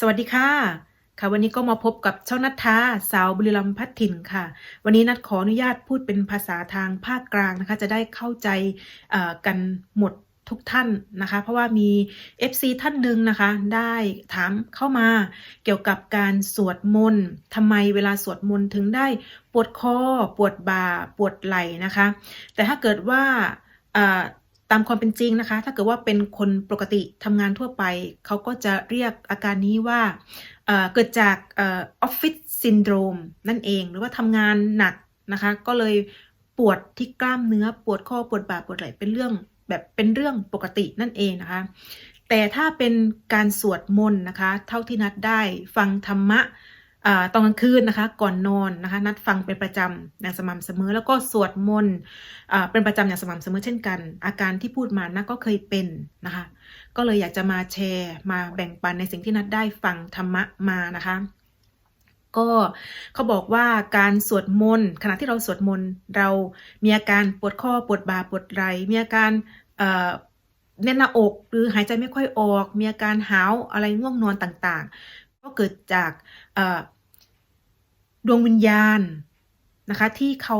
สวัสดีค่ะค่ะวันนี้ก็มาพบกับช่องนัทธาสาวบุรีรัมย์พัฒถิ่นค่ะ วันนี้นัดขออนุญาตพูดเป็นภาษาทางภาคกลางนะคะ จะได้เข้าใจกันหมดทุกท่านนะคะ เพราะว่ามี FC ท่านหนึ่งนะคะ ได้ถามเข้ามาเกี่ยวกับการสวดมนต์ทำไมเวลาสวดมนต์ถึงได้ปวดคอ ปวดบ่า ปวดไหล่นะคะ แต่ถ้าเกิดว่า ตามความเป็นจริงนะคะ ถ้าเกิดว่าเป็นคนปกติทำงานทั่วไป เขาก็จะเรียกอาการนี้ว่าเเกิดจากออฟฟิศซินโดรมนั่นเอง หรือว่าทำงานหนักนะคะ ก็เลยปวดที่กล้ามเนื้อปวดข้อปวดบ่าปวดไหล่เป็นเรื่องแบบเป็นเรื่องปกตินั่นเองนะคะ แต่ถ้าเป็นการสวดมนต์นะคะ เท่าที่นัดได้ฟังธรรมะ ตอนกลางคืนนะคะ ก่อนนอนนะคะ นัดฟังเป็นประจำอย่างสม่ำเสมอ แล้วก็สวดมนต์เป็นประจำอย่างสม่ำเสมอเช่นกัน อาการที่พูดมานะก็เคยเป็นนะคะ ก็เลยอยากจะมาแชร์มาแบ่งปันในสิ่งที่นัดได้ฟังธรรมะมานะคะก็เขาบอกว่าการสวดมนต์ขณะที่เราสวดมนต์เรามีอาการปวดข้อปวดบ่าปวดไหล่มีอาการแน่นหน้าอกหรือหายใจไม่ค่อยออก มีอาการหาวอะไรง่วงนอนต่างๆ ก็เกิดจาก ดวงวิญญาณนะคะที่เขา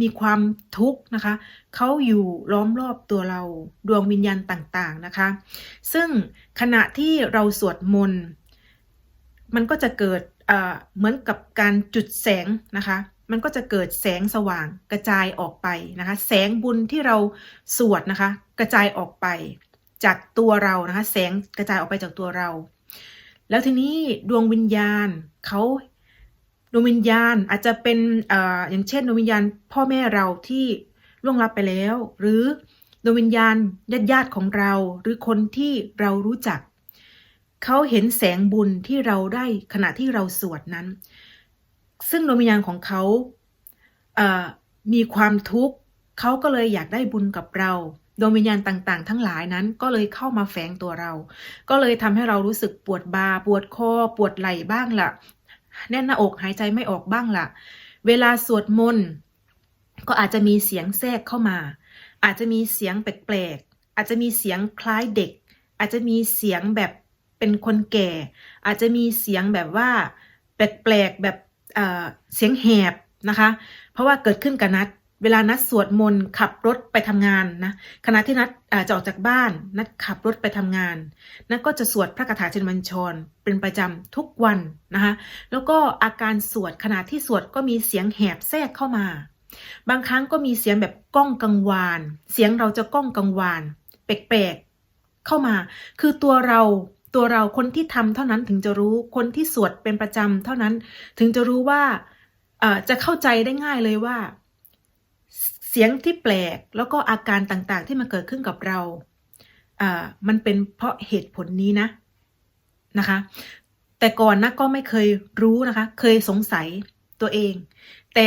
มีความทุกข์นะคะเขาอยู่ล้อมรอบตัวเราดวงวิญญาณต่างๆนะคะ ซึ่งขณะที่เราสวดมนต์มันก็จะเกิดเอ่อเหมือนกับการจุดแสงนะคะ มันก็จะเกิดแสงสว่างกระจายออกไปนะคะ แสงบุญที่เราสวดนะคะ กระจายออกไปจากตัวเรานะคะ แสงกระจายออกไปจากตัวเรา แล้วทีนี้ดวงวิญญาณเขา ดวงวิญญาณอาจจะเป็นออย่างเช่นดวงวิญญาณพ่อแม่เราที่ล่วงลับไปแล้ว หรือดวงวิญญาณญาติญาติของเรา หรือคนที่เรารู้จัก เขาเห็นแสงบุญที่เราได้ขณะที่เราสวดนั้น ซึ่งดวงวิญญาณของเขาเอ่อมีความทุกข์เขาก็เลยอยากได้บุญกับเราดวงวิญญาณต่างๆ ทั้งหลายนั้นก็เลยเข้ามาแฝงตัวเรา ก็เลยทำให้เรารู้สึกปวดบาปวดคอปวดไหล่บ้างละ่ะ แน่นหน้าอกหายใจไม่ออกบ้างละ่ะ เวลาสวดมนต์ก็อาจจะมีเสียงแทรกเข้ามา อาจจะมีเสียงแปลกๆ อาจจะมีเสียงคล้ายเด็ก อาจจะมีเสียงแบบเป็นคนแก่ อาจจะมีเสียงแบบว่าแปลกๆแบบเอ่อเสียงแหบนะคะ เพราะว่าเกิดขึ้นกับนัด เวลานัดสวดมนต์ขับรถไปทำงานนะขณะที่นัดจะออกจากบ้าน นัดขับรถไปทำงาน นัดก็จะสวดพระคาถาเชนบัญชร เป็นประจำทุกวันนะคะแล้วก็อาการสวดขณะที่สวดก็มีเสียงแหบแทรกเข้ามา บางครั้งก็มีเสียงแบบก้องกังวาน เสียงเราจะก้องกังวานแปลกๆเข้ามา คือตัวเราตัวเราคนที่ทำเท่านั้นถึงจะรู้คนที่สวดเป็นประจำเท่านั้นถึงจะรู้ว่าจะเข้าใจได้ง่ายเลยว่า สียงที่แปลกแล้วก็อาการต่างๆ ที่มันเกิดขึ้นกับเราอ่ามันเป็นเพราะเหตุผลนี้นะนะคะ แต่ก่อนนะก็ไม่เคยรู้นะคะ เคยสงสัยตัวเอง แต่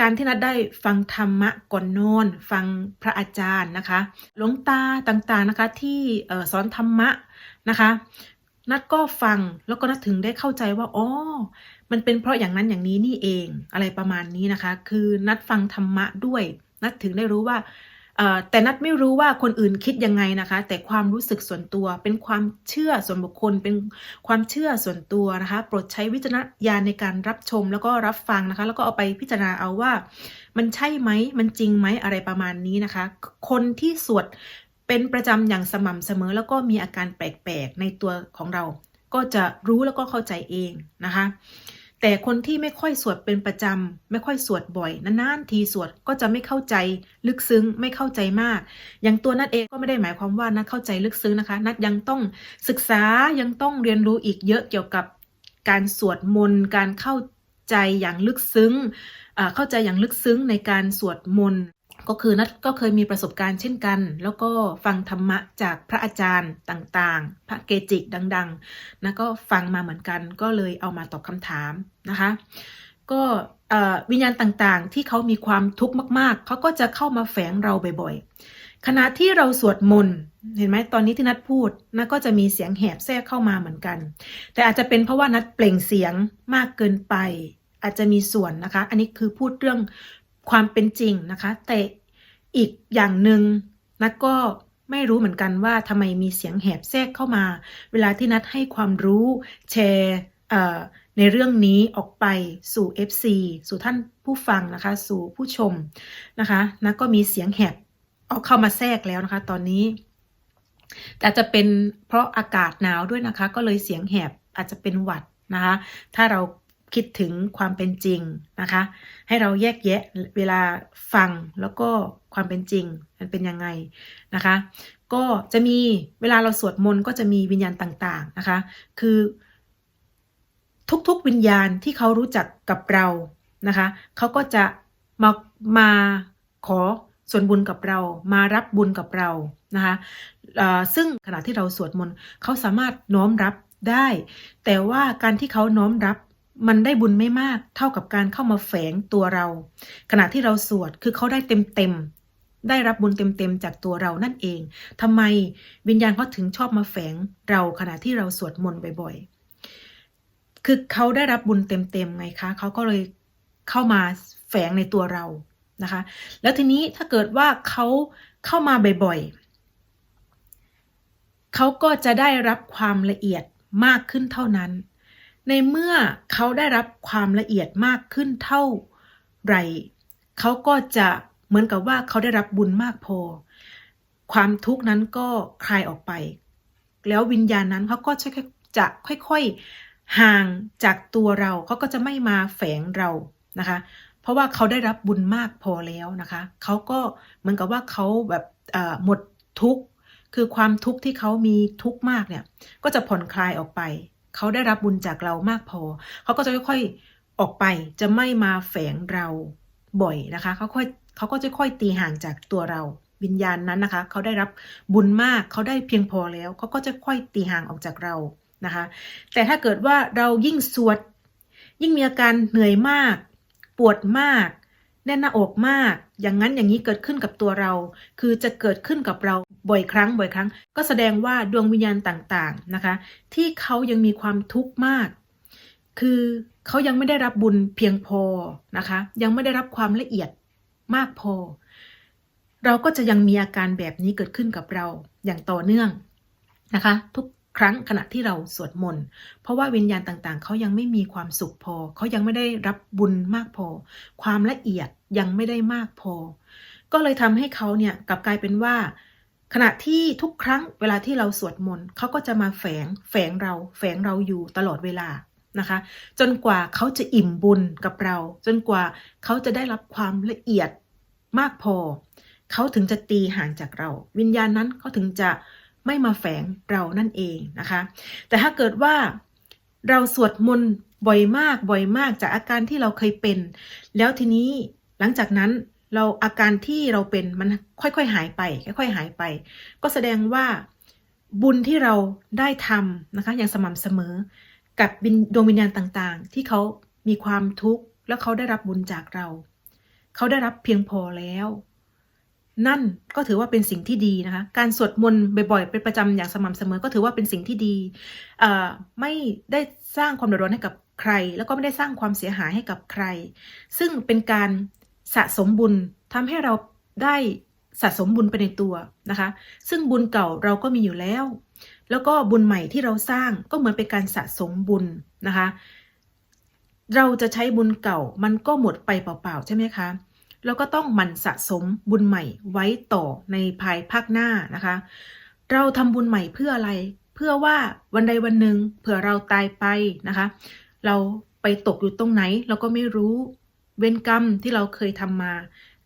การที่นัดได้ฟังธรรมะก่อนนอน ฟังพระอาจารย์นะคะ หลวงตาต่างๆนะคะ ที่สอนธรรมะนะคะ นัดก็ฟังแล้วก็นัดถึงได้เข้าใจว่าอ๋อมันเป็นเพราะอย่างนั้นอย่างนี้นี่เองอะไรประมาณนี้นะคะ คือนัดฟังธรรมะด้วย นัดถึงได้รู้ว่าแต่นัดไม่รู้ว่าคนอื่นคิดยังไงนะคะ แต่ความรู้สึกส่วนตัว เป็นความเชื่อส่วนบุคคล เป็นความเชื่อส่วนตัวนะคะ โปรดใช้วิจารณญาณในการรับชมแล้วก็รับฟังนะคะ แล้วก็เอาไปพิจารณาเอาว่า มันใช่ไหมมันจริงไหมอะไรประมาณนี้นะคะ คนที่สวดเป็นประจำอย่างสม่ำเสมอ แล้วก็มีอาการแปลกๆในตัวของเรา ก็จะรู้แล้วก็เข้าใจเองนะคะ แต่คนที่ไม่ค่อยสวดเป็นประจำ ไม่ค่อยสวดบ่อยนานๆทีสวดก็จะไม่เข้าใจลึกซึ้งไม่เข้าใจมาก อย่างตัวนัดเองก็ไม่ได้หมายความว่านัดเข้าใจลึกซึ้งนะคะ นัดยังต้องศึกษายังต้องเรียนรู้อีกเยอะเกี่ยวกับการสวดมนต์การเข้าใจอย่างลึกซึ้งเข้าใจอย่างลึกซึ้งในการสวดมนต์ ก็คือนัดก็เคยมีประสบการณ์เช่นกัน แล้วก็ฟังธรรมะจากพระอาจารย์ต่างๆ พระเกจิดังๆนะก็ฟังมาเหมือนกัน ก็เลยเอามาตอบคำถามนะคะ ก็วิญญาณต่างๆ ที่เขามีความทุกข์มาก ๆ เขาก็จะเข้ามาแฝงเราบ่อยๆ ขณะที่เราสวดมนต์เห็นไหมตอนนี้ที่นัดพูดนัดก็จะมีเสียงแหบแทรกเข้ามาเหมือนกัน แต่อาจจะเป็นเพราะว่านัดเปล่งเสียงมากเกินไปอาจจะมีส่วนนะคะ อันนี้คือพูดเรื่อง ความเป็นจริงนะคะ แต่อีกอย่างหนึ่งนัดก็ไม่รู้เหมือนกันว่าทำไมมีเสียงแหบแทรกเข้ามา เวลาที่นัดให้ความรู้แชร์ในเรื่องนี้ออกไปสู่ FC สู่ท่านผู้ฟังนะคะ สู่ผู้ชมนะคะนัดก็มีเสียงแหบเอาเข้ามาแทรกแล้วนะคะ ตอนนี้ แต่อาจจะเป็นเพราะอากาศหนาวด้วยนะคะ ก็เลยเสียงแหบอาจจะเป็นหวัดนะคะ ถ้าเรา คิดถึงความเป็นจริงนะคะ ให้เราแยกแยะเวลาฟังแล้วก็ความเป็นจริงมันเป็นยังไงนะคะ ก็จะมีเวลาเราสวดมนต์ก็จะมีวิญญาณต่างๆนะคะ คือทุกๆวิญญาณที่เขารู้จักกับเรานะคะเขาก็จะมามาขอส่วนบุญกับเรามารับบุญกับเรานะคะซึ่งขณะที่เราสวดมนต์เขาสามารถน้อมรับได้ แต่ว่าการที่เขาน้อมรับ มันได้บุญไม่มากเท่ากับการเข้ามาแฝงตัวเรา ขณะที่เราสวดคือเขาได้เต็มเต็มๆได้รับบุญเต็มเต็มๆจากตัวเรานั่นเองทำไมวิญญาณเขาถึงชอบมาแฝงเราขณะที่เราสวดมนต์บ่อยๆ คือเขาได้รับบุญเต็มๆไงคะเขาก็เลยเข้ามาแฝงในตัวเรานะคะ แล้วทีนี้ถ้าเกิดว่าเขาเข้ามาบ่อยๆเขาก็จะได้รับความละเอียดมากขึ้นเท่านั้น ในเมื่อเขาได้รับความละเอียดมากขึ้นเท่าไรเขาก็จะเหมือนกับว่าเขาได้รับบุญมากพอ ความทุกข์นั้นก็คลายออกไป แล้ววิญญาณนั้นเขาก็จะจะค่อยๆห่างจากตัวเราเขาก็จะไม่มาแฝงเรานะคะ เพราะว่าเขาได้รับบุญมากพอแล้วนะคะเขาก็เหมือนกับว่าเขาแบบหมดทุกข์คือความทุกข์ที่เขามีทุกข์มากเนี่ยก็จะผ่อนคลายออกไป เขาได้รับบุญจากเรามากพอ เขาก็จะค่อยๆออกไปจะไม่มาแฝงเราบ่อยนะคะเขาค่อยเขาก็จะค่อยตีห่างจากตัวเราวิญญาณนั้นนะคะ เขาได้รับบุญมากเขาได้เพียงพอแล้วเขาก็จะค่อยตีห่างออกจากเรานะคะ แต่ถ้าเกิดว่าเรายิ่งสวด ยิ่งมีอาการเหนื่อยมาก ปวดมาก แน่นหน้าอกมาก อย่างนั้นอย่างนี้เกิดขึ้นกับตัวเรา คือจะเกิดขึ้นกับเราบ่อยครั้งบ่อยครั้ง ก็แสดงว่าดวงวิญญาณต่างๆนะคะ ที่เขายังมีความทุกข์มาก คือเขายังไม่ได้รับบุญเพียงพอนะคะ ยังไม่ได้รับความละเอียดมากพอ เราก็จะยังมีอาการแบบนี้เกิดขึ้นกับเราอย่างต่อเนื่องนะคะ ทุก ครั้งขณะที่เราสวดมนต์ เพราะว่าวิญญาณต่างๆ เขายังไม่มีความสุขพอ เขายังไม่ได้รับบุญมากพอ ความละเอียดยังไม่ได้มากพอ ก็เลยทำให้เขาเนี่ยกลับกลายเป็นว่า ขณะที่ทุกครั้งเวลาที่เราสวดมนต์เขาก็จะมาแฝง แฝงเรา แฝงเราอยู่ตลอดเวลานะคะ จนกว่าเขาจะอิ่มบุญกับเรา จนกว่าเขาจะได้รับความละเอียดมากพอ เขาถึงจะตีห่างจากเรา วิญญาณนั้นเขาถึงจะ ไม่มาแฝงเรานั่นเองนะคะ แต่ถ้าเกิดว่าเราสวดมนต์บ่อยมากบ่อยมากจากอาการที่เราเคยเป็น แล้วทีนี้หลังจากนั้นเราอาการที่เราเป็นมันค่อยๆหายไป ค่อยๆหายไป ก็แสดงว่าบุญที่เราได้ทำนะคะอย่างสม่ำเสมอ กับวดวงวิญญาณต่างๆ ที่เขามีความทุกข์แล้วเขาได้รับบุญจากเรา เขาได้รับเพียงพอแล้ว นั่นก็ถือว่าเป็นสิ่งที่ดีนะคะ การสวดมนต์บ่อยๆ เป็นประจำอย่างสม่ำเสมอก็ถือว่าเป็นสิ่งที่ดี ไม่ได้สร้างความเดือดร้อนให้กับใคร แล้วก็ไม่ได้สร้างความเสียหายให้กับใคร ซึ่งเป็นการสะสมบุญทำให้เราได้สะสมบุญไปในตัวนะคะ ซึ่งบุญเก่าเราก็มีอยู่แล้ว แล้วก็บุญใหม่ที่เราสร้างก็เหมือนเป็นการสะสมบุญนะคะ เราจะใช้บุญเก่ามันก็หมดไปเปล่าๆใช่ไหมคะ แล้วก็ต้องหมั่นสะสมบุญใหม่ไว้ต่อในภายภาคหน้านะคะ เราทำบุญใหม่เพื่ออะไร เพื่อว่าวันใดวันหนึ่งเผื่อเราตายไปนะคะ เราไปตกอยู่ตรงไหนเราก็ไม่รู้เวรกรรมที่เราเคยทำมา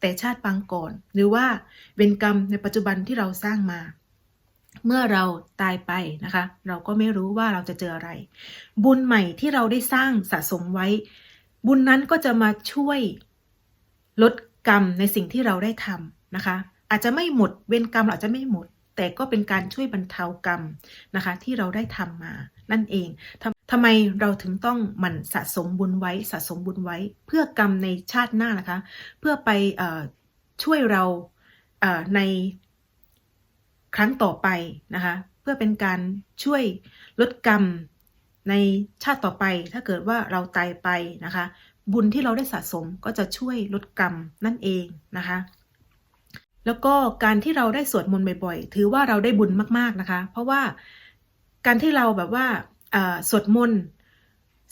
แต่ชาติปางก่อน หรือว่าเวรกรรมในปัจจุบันที่เราสร้างมา เมื่อเราตายไปนะคะ เราก็ไม่รู้ว่าเราจะเจออะไร บุญใหม่ที่เราได้สร้างสะสมไว้ บุญนั้นก็จะมาช่วย ลดกรรมในสิ่งที่เราได้ทำนะคะ อาจจะไม่หมดเวรกรรมเราอาจจะไม่หมด แต่ก็เป็นการช่วยบรรเทากรรมนะคะ ที่เราได้ทำมานั่นเองทำทำไมเราถึงต้องหมั่นสะสมบุญไว้สะสมบุญไว้ เพื่อกรรมในชาติหน้านะคะ เพื่อไปอช่วยเราเในครั้งต่อไปนะคะ เพื่อเป็นการช่วยลดกรรมในชาติต่อไป ถ้าเกิดว่าเราตายไปนะคะ บุญที่เราได้สะสมก็จะช่วยลดกรรมนั่นเองนะคะ แล้วก็การที่เราได้สวดมนต์บ่อยๆ ถือว่าเราได้บุญมากๆนะคะ เพราะว่าการที่เราแบบว่าสวดมนต์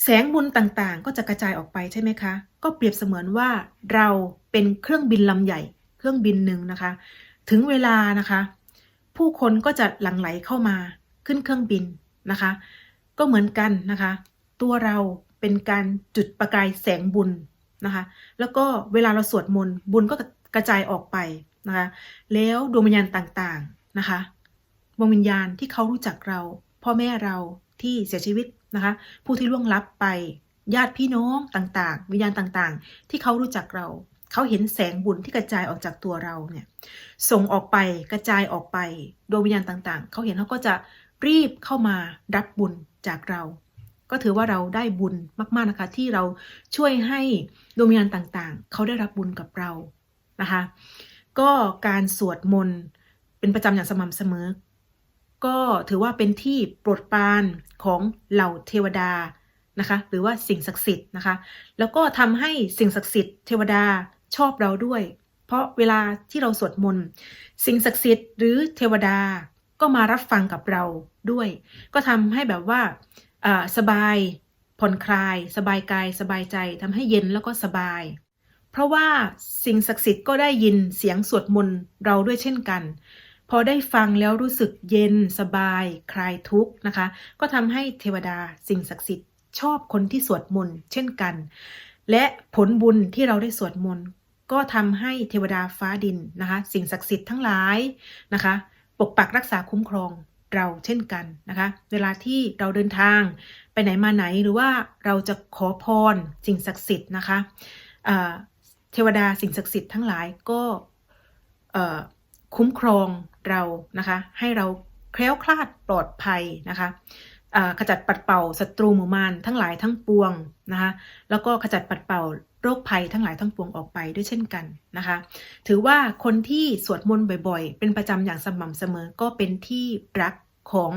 แสงบุญต่างๆ ก็จะกระจายออกไปใช่ไหมคะ ก็เปรียบเสมือนว่าเราเป็นเครื่องบินลำใหญ่ เครื่องบินหนึ่งนะคะ ถึงเวลานะคะ ผู้คนก็จะหลั่งไหลเข้ามาขึ้นเครื่องบินนะคะ ก็เหมือนกันนะคะ ตัวเรา เป็นการจุดประกายแสงบุญนะคะ แล้วก็เวลาเราสวดมนต์บุญก็กระจายออกไปนะคะแล้วดวงวิญญาณต่างๆนะคะดวงวิญญาณที่เขารู้จักเรา พ่อแม่เราที่เสียชีวิตนะคะผู้ที่ล่วงลับไป ญาติพี่น้องต่างๆ วิญญาณต่างๆ ที่เขารู้จักเรา เขาเห็นแสงบุญที่กระจายออกจากตัวเราเนี่ยส่งออกไปกระจายออกไปดวงวิญญาณต่างๆ เขาเห็นเขาก็จะรีบเข้ามารับบุญจากเรา ก็ถือว่าเราได้บุญมากๆนะคะ ที่เราช่วยให้ดวงวิญญาณต่างๆ เขาได้รับบุญกับเรานะคะ ก็การสวดมนต์เป็นประจำอย่างสม่ำเสมอ ก็ถือว่าเป็นที่โปรดปรานของเหล่าเทวดานะคะ หรือว่าสิ่งศักดิ์สิทธิ์นะคะ แล้วก็ทำให้สิ่งศักดิ์สิทธิ์เทวดาชอบเราด้วย เพราะเวลาที่เราสวดมนต์สิ่งศักดิ์สิทธิ์หรือเทวดาก็มารับฟังกับเราด้วย ก็ทำให้แบบว่าอ่า สบาย ผ่อนคลาย สบายกาย สบายใจทำให้เย็นแล้วก็สบาย เพราะว่าสิ่งศักดิ์สิทธิ์ก็ได้ยินเสียงสวดมนต์เราด้วยเช่นกัน พอได้ฟังแล้วรู้สึกเย็นสบาย คลายทุกข์นะคะ ก็ทำให้เทวดาสิ่งศักดิ์สิทธิ์ชอบคนที่สวดมนต์เช่นกัน และผลบุญที่เราได้สวดมนต์ก็ทำให้เทวดาฟ้าดินนะคะ สิ่งศักดิ์สิทธิ์ทั้งหลายนะคะ ปกปักรักษาคุ้มครอง เราเช่นกันนะคะ เวลาที่เราเดินทางไปไหนมาไหนหรือว่าเราจะขอพรสิ่งศักดิ์สิทธิ์นะคะเทวดาสิ่งศักดิ์สิทธิ์ทั้งหลายก็คุ้มครองเรานะคะ ให้เราแคล้วคลาดปลอดภัยนะคะ ขจัดปัดเป่าศัตรูหมู่มารทั้งหลายทั้งปวงนะคะแล้วก็ขจัดปัดเป่าโรคภัยทั้งหลายทั้งปวงออกไปด้วยเช่นกันนะคะถือว่าคนที่สวดมนต์บ่อยๆ เป็นประจำอย่างสม่ำเสมอก็เป็นที่รักของ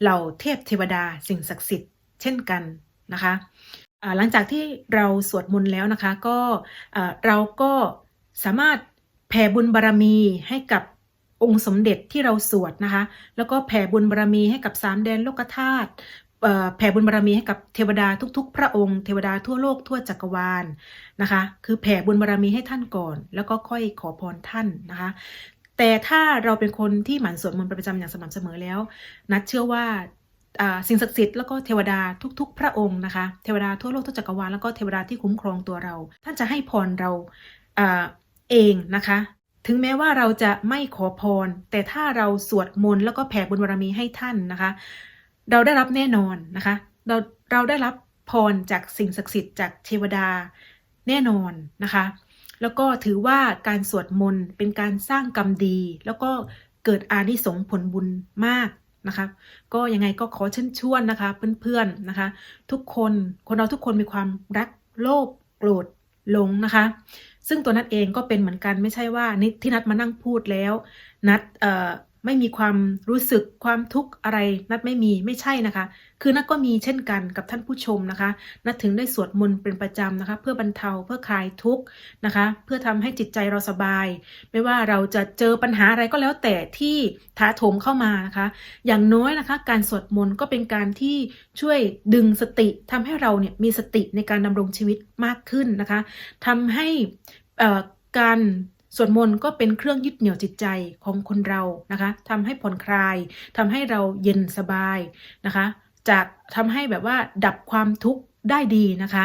เหล่าเทพเทวดาสิ่งศักดิ์สิทธิ์เช่นกันนะคะหลังจากที่เราสวดมนต์แล้วนะคะก็เราก็สามารถแผ่บุญบารมีให้กับ องค์สมเด็จที่เราสวดนะคะ แล้วก็แผ่บุญบารมีให้กับสามแดนโลกธาตุแผ่บุญบารมีให้กับเทวดาทุก ๆ พระองค์ เทวดาทั่วโลกทั่วจักรวาลนะคะ คือแผ่บุญบารมีให้ท่านก่อน แล้วก็ค่อยขอพรท่านนะคะ แต่ถ้าเราเป็นคนที่หมั่นสวดมนต์ประจำอย่างสม่ำเสมอแล้ว นัดเชื่อว่าสิ่งศักดิ์สิทธิ์แล้วก็เทวดาทุก ๆ พระองค์นะคะ เทวดาทั่วโลกทั่วจักรวาลแล้วก็เทวดาที่คุ้มครองตัวเรา ท่านจะให้พรเราเองนะคะ ถึงแม้ว่าเราจะไม่ขอพร แต่ถ้าเราสวดมนต์แล้วก็แผ่บุญบารมีให้ท่านนะคะ เราได้รับแน่นอนนะคะ เราเราได้รับพรจากสิ่งศักดิ์สิทธิ์จากเทวดาแน่นอนนะคะ แล้วก็ถือว่าการสวดมนต์เป็นการสร้างกรรมดี แล้วก็เกิดอานิสงส์ผลบุญมากนะคะก็ยังไงก็ขอเชิญชวนนะคะ เพื่อนๆนะคะ ทุกคนคนเราทุกคนมีความรักโลภโกรธ ลงนะคะ ซึ่งตัวนัดเองก็เป็นเหมือนกันไม่ใช่ว่านิที่นัดมานั่งพูดแล้ว นัดเอ่อ ไม่มีความรู้สึกความทุกข์อะไร นัดไม่มีไม่ใช่นะคะ คือนัดก็มีเช่นกันกับท่านผู้ชมนะคะ นัดถึงได้สวดมนต์เป็นประจำนะคะ เพื่อบรรเทาเพื่อคลายทุกข์นะคะ เพื่อทำให้จิตใจเราสบาย ไม่ว่าเราจะเจอปัญหาอะไรก็แล้วแต่ที่ถาโถมเข้ามานะคะ อย่างน้อยนะคะ การสวดมนต์ก็เป็นการที่ช่วยดึงสติทำให้เราเนี่ยมีสติในการดำรงชีวิตมากขึ้นนะคะทำให้อ่อการ สวดมนต์ก็เป็นเครื่องยึดเหนี่ยวจิตใจของคนเรานะคะทำให้ผ่อนคลายทำให้เราเย็นสบายนะคะจากทำให้แบบว่าดับความทุกข์ได้ดีนะคะ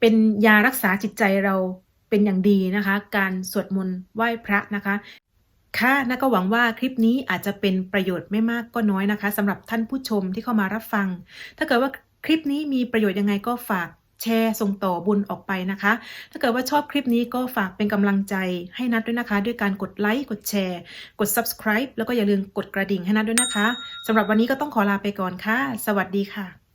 เป็นยารักษาจิตใจเราเป็นอย่างดีนะคะ การสวดมนต์ไหว้พระนะคะค่ะนะก็หวังว่าคลิปนี้อาจจะเป็นประโยชน์ไม่มากก็น้อยนะคะสำหรับท่านผู้ชมที่เข้ามารับฟัง ถ้าเกิดว่าคลิปนี้มีประโยชน์ยังไงก็ฝาก แชร์ส่งต่อบุญออกไปนะคะ ถ้าเกิดว่าชอบคลิปนี้ก็ฝากเป็นกำลังใจให้นัดด้วยนะคะ ด้วยการกดไลค์กดแชร์ กด subscribe แล้วก็อย่าลืมกดกระดิ่งให้นัดด้วยนะคะสำหรับวันนี้ก็ต้องขอลาไปก่อนค่ะ สวัสดีค่ะ